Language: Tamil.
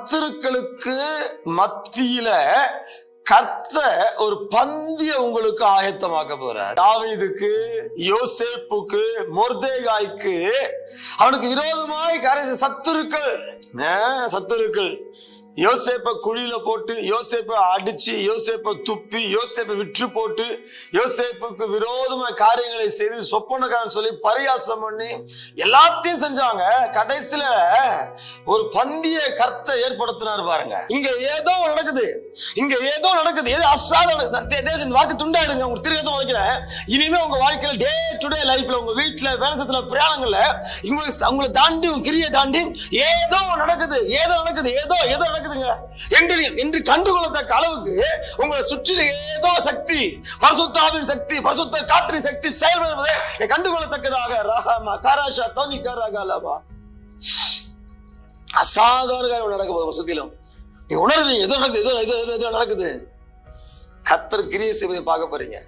சத்துருக்களுக்கு மத்தியில கர்த்த ஒரு பந்திய உங்களுக்கு ஆயத்தமாக்க போறார். தாவீதுக்கு யோசேப்புக்கு மொர்தேகாய்க்கு அவனுக்கு விரோதமாய் கரைசி சத்துருக்கள். சத்துருக்கள். யோசேப்ப குழியில போட்டு யோசேப்ப அடிச்சு யோசேப்ப துப்பி யோசேப்ப விற்று போட்டு யோசேப்புக்கு விரோதமா காரியங்களை செய்து சொப்பனக்காரன் சொல்லி பரியாசம் பண்ணி எல்லாத்தையும் செஞ்சாங்க. கடைசியில ஒரு பந்திய கர்த்த ஏற்படுத்தினார் பாருங்க. இங்க ஏதோ நடக்குது. இங்க ஏதோ நடக்குது. ஏதோ அசாத தே- இந்த வாக்கு துண்டாயிடுங்க. உங்களுக்கு திரும்ப வைக்கிறேன் இனிமே உங்க வாழ்க்கையில டே டு டே லைஃப்ல உங்க வீட்டுல வேலைசத்துல பிரயாணங்கள்ல உங்களுக்கு உங்களை தாண்டி உங்க கிரியை தாண்டி ஏதோ நடக்குது. ஏதோ நடக்குது. ஏதோ ஏதோ நடக்குது. இருக்குதுங்க என்று என்று கண்டுகொள்ளத்தக்க அளவுக்கு உங்களை சுற்றில ஏதோ சக்தி பரிசுத்தாவின் சக்தி பரிசுத்த காற்றின் சக்தி செயல்படுவதை கண்டுகொள்ளத்தக்கதாக ரஹமா காராஷா தோனி காராகாலாமா அசாதாரண காரியம் நடக்க போதும் சுத்திலும். நீ உணர்வீங்க எதோ நடக்குது எதோ எதோ எதோ நடக்குது? கத்தர் கிரியை செய்வதை பார்க்க போறீங்க.